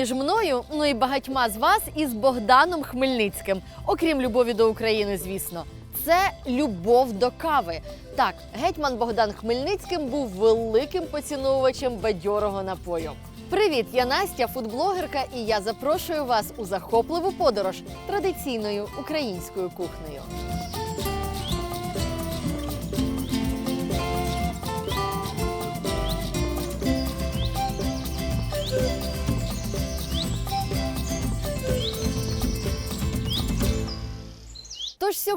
між мною, ну і багатьма з вас із Богданом Хмельницьким, окрім любові до України, звісно. Це любов до кави. Так, гетьман Богдан Хмельницьким був великим поціновувачем бадьорого напою. Привіт, я Настя, фудблогерка, і я запрошую вас у захопливу подорож традиційною українською кухнею.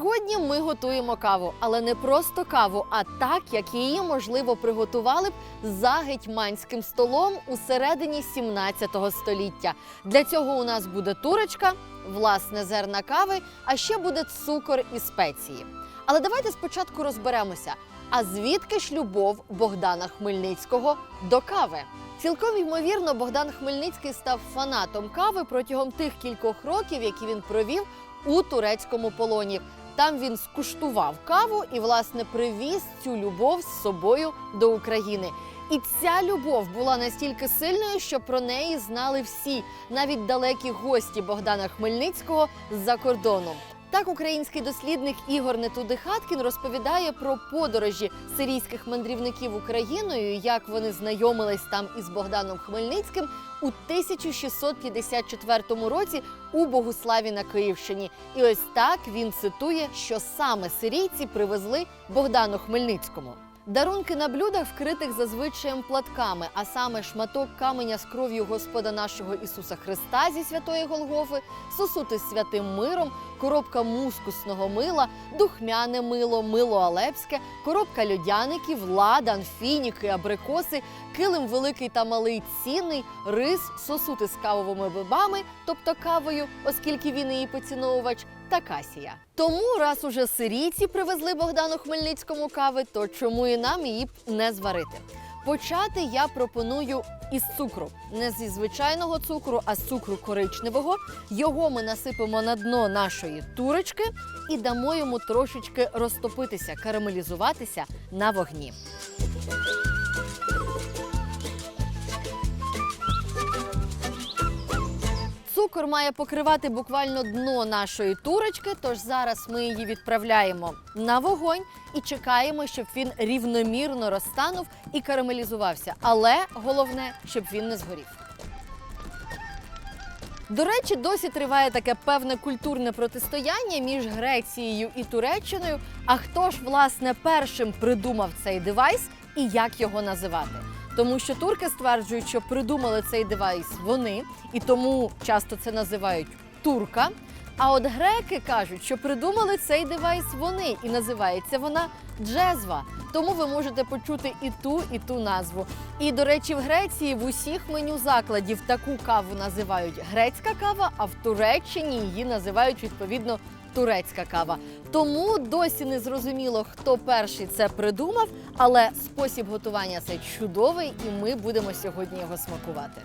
Сьогодні ми готуємо каву, але не просто каву, а так, як її можливо приготували б за гетьманським столом у середині 17 століття. Для цього у нас буде турочка, власне зерна кави, а ще буде цукор і спеції. Але давайте спочатку розберемося. А звідки ж любов Богдана Хмельницького до кави? Цілком ймовірно, Богдан Хмельницький став фанатом кави протягом тих кількох років, які він провів у турецькому полоні. Там він скуштував каву і, власне, привіз цю любов з собою до України. І ця любов була настільки сильною, що про неї знали всі, навіть далекі гості Богдана Хмельницького з-за кордону. Так, український дослідник Ігор Нетудихаткін розповідає про подорожі сирійських мандрівників Україною, як вони знайомились там із Богданом Хмельницьким у 1654 році у Богуславі на Київщині. І ось так він цитує, що саме сирійці привезли Богдану Хмельницькому. Дарунки на блюдах вкритих зазвичаєм платками, а саме шматок каменя з кров'ю Господа нашого Ісуса Христа зі святої Голгофи, сосути з святим миром, коробка мускусного мила, духмяне мило, мило алепське, коробка льодяників, ладан, фініки, абрикоси, килим великий та малий цінний, рис, сосути з кавовими бибами, тобто кавою, оскільки він її поціновувач, та касія. Тому, раз уже сирійці привезли Богдану Хмельницькому кави, то чому і нам її б не зварити? Почати я пропоную із цукру, не зі звичайного цукру, а з цукру коричневого. Його ми насипемо на дно нашої турочки і дамо йому трошечки розтопитися, карамелізуватися на вогні. Цукор має покривати буквально дно нашої турочки, тож зараз ми її відправляємо на вогонь і чекаємо, щоб він рівномірно розтанув і карамелізувався. Але головне, щоб він не згорів. До речі, досі триває таке певне культурне протистояння між Грецією і Туреччиною. А хто ж власне першим придумав цей девайс і як його називати? Тому що турки стверджують, що придумали цей девайс вони, і тому часто це називають турка. А от греки кажуть, що придумали цей девайс вони, і називається вона джезва. Тому ви можете почути і ту, і ту назву. І до речі, в Греції в усіх меню закладів таку каву називають грецька кава, а в Туреччині її називають відповідно турецька кава. Тому досі не зрозуміло, хто перший це придумав, але спосіб готування це чудовий, і ми будемо сьогодні його смакувати.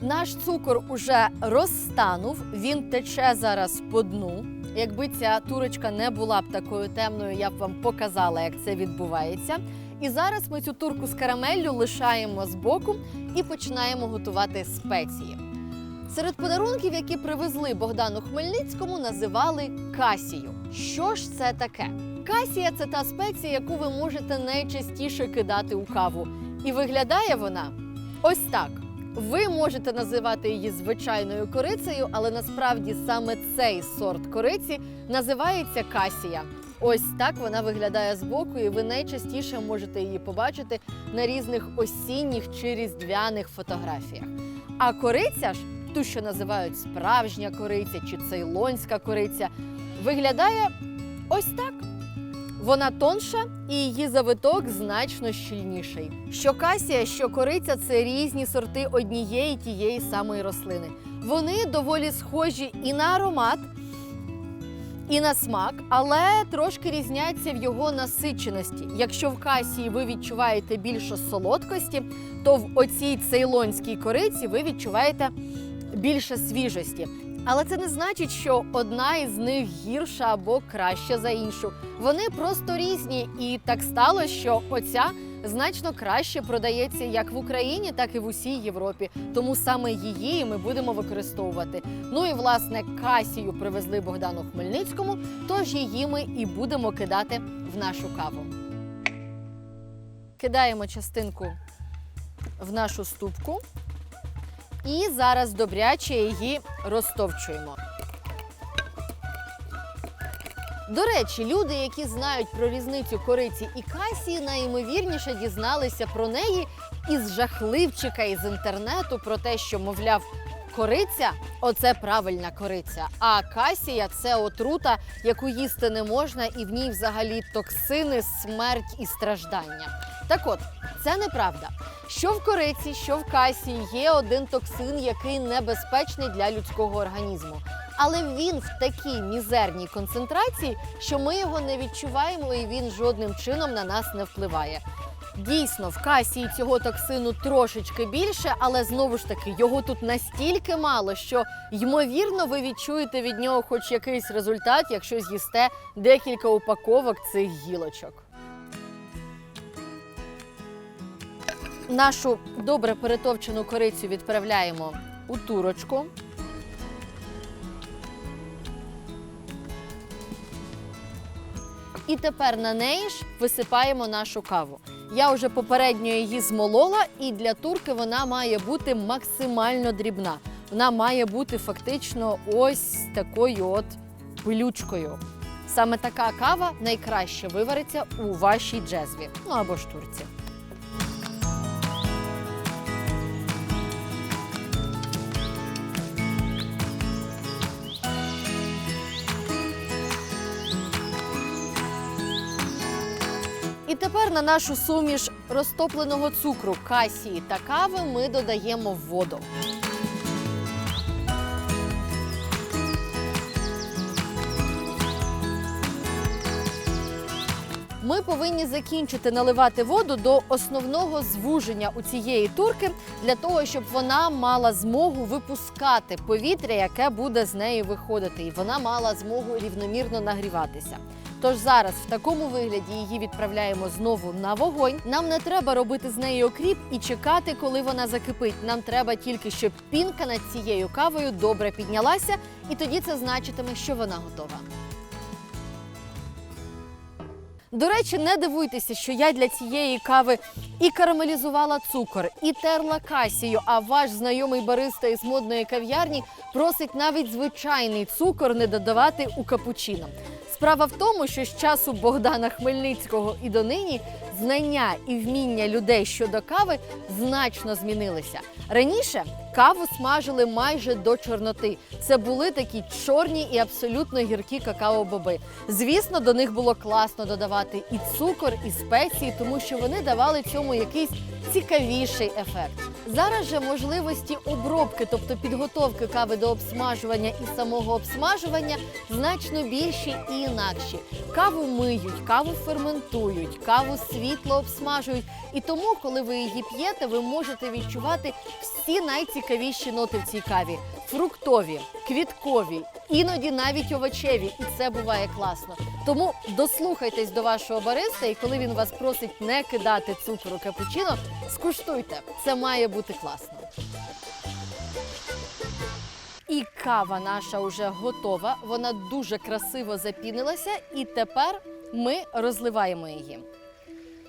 Наш цукор уже розтанув, він тече зараз по дну. Якби ця турочка не була б такою темною, я б вам показала, як це відбувається. І зараз ми цю турку з карамеллю лишаємо збоку і починаємо готувати спеції. Серед подарунків, які привезли Богдану Хмельницькому, називали касію. Що ж це таке? Касія це та спеція, яку ви можете найчастіше кидати у каву. І виглядає вона ось так. Ви можете називати її звичайною корицею, але насправді саме цей сорт кориці називається касія. Ось так вона виглядає збоку, і ви найчастіше можете її побачити на різних осінніх чи різдвяних фотографіях. А кориця ж, ту, що називають справжня кориця чи цейлонська кориця, виглядає ось так. Вона тонша і її завиток значно щільніший. Що касія, що кориця це різні сорти однієї тієї самої рослини. Вони доволі схожі і на аромат, і на смак, але трошки різняться в його насиченості. Якщо в касії ви відчуваєте більше солодкості, то в оцій цейлонській кориці ви відчуваєте більше свіжості. Але це не значить, що одна із них гірша або краща за іншу. Вони просто різні, і так сталося, що оця значно краще продається як в Україні, так і в усій Європі. Тому саме її ми будемо використовувати. Ну і власне касію привезли Богдану Хмельницькому, тож її ми і будемо кидати в нашу каву. Кидаємо частинку в нашу ступку і зараз добряче її розтовчуємо. До речі, люди, які знають про різницю кориці і касії, найімовірніше дізналися про неї із жахливчика із інтернету про те, що, мовляв, кориця оце правильна кориця, а касія це отрута, яку їсти не можна, і в ній взагалі токсини, смерть і страждання. Так от, це неправда. Що в кориці, що в касії є один токсин, який небезпечний для людського організму. Але він в такій мізерній концентрації, що ми його не відчуваємо і він жодним чином на нас не впливає. Дійсно, в касії цього токсину трошечки більше, але знову ж таки його тут настільки мало, що ймовірно ви відчуєте від нього хоч якийсь результат, якщо з'їсте декілька упаковок цих гілочок. Нашу добре перетовчену корицю відправляємо у турочку. І тепер на неї ж висипаємо нашу каву. Я вже попередньо її змолола, і для турки вона має бути максимально дрібна. Вона має бути фактично ось такою от пилючкою. Саме така кава найкраще вивариться у вашій джезві, ну або ж тепер на нашу суміш розтопленого цукру, касії та кави ми додаємо воду. Ми повинні закінчити наливати воду до основного звуження у цієї турки для того, щоб вона мала змогу випускати повітря, яке буде з неї виходити, і вона мала змогу рівномірно нагріватися. Тож зараз в такому вигляді її відправляємо знову на вогонь. Нам не треба робити з неї окріп і чекати, коли вона закипить. Нам треба тільки, щоб пінка над цією кавою добре піднялася, і тоді це значитиме, що вона готова. До речі, не дивуйтеся, що я для цієї кави і карамелізувала цукор, і терла касію. А ваш знайомий бариста із модної кав'ярні просить навіть звичайний цукор не додавати у капучино. Справа в тому, що з часу Богдана Хмельницького і донині знання і вміння людей щодо кави значно змінилися. Раніше каву смажили майже до чорноти. Це були такі чорні і абсолютно гіркі какао-боби. Звісно, до них було класно додавати і цукор, і спеції, тому що вони давали цьому якийсь цікавіший ефект. Зараз же можливості обробки, тобто підготовки кави до обсмажування і самого обсмажування, значно більші і інакші. Каву миють, каву ферментують, каву світло обсмажують. І тому, коли ви її п'єте, ви можете відчувати всі найцікавіші ноти в цій каві: фруктові, квіткові, іноді навіть овочеві. І це буває класно. Тому дослухайтесь до вашого бариста, і коли він вас просить не кидати цукор у капучино, скуштуйте. Це має бути класно. І кава наша вже готова. Вона дуже красиво запінилася, і тепер ми розливаємо її.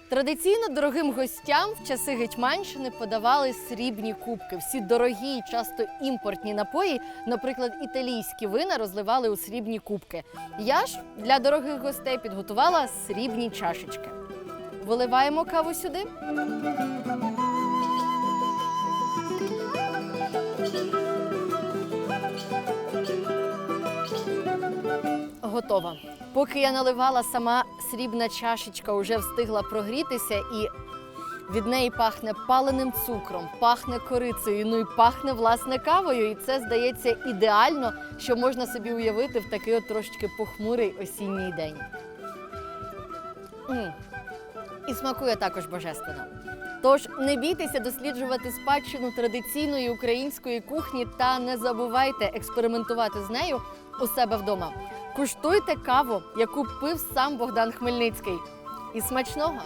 Традиційно дорогим гостям в часи Гетьманщини подавали срібні кубки. Всі дорогі часто імпортні напої, наприклад, італійські вина розливали у срібні кубки. Я ж для дорогих гостей підготувала срібні чашечки. Виливаємо каву сюди. Готова. Поки я наливала, сама срібна чашечка вже встигла прогрітися і від неї пахне паленим цукром, пахне корицею, ну і пахне власне кавою. І це здається ідеально, що можна собі уявити в такий от трошечки похмурий осінній день. І смакує також божественно. Тож не бійтеся досліджувати спадщину традиційної української кухні та не забувайте експериментувати з нею у себе вдома. Куштуйте каву, яку пив сам Богдан Хмельницький. І смачного!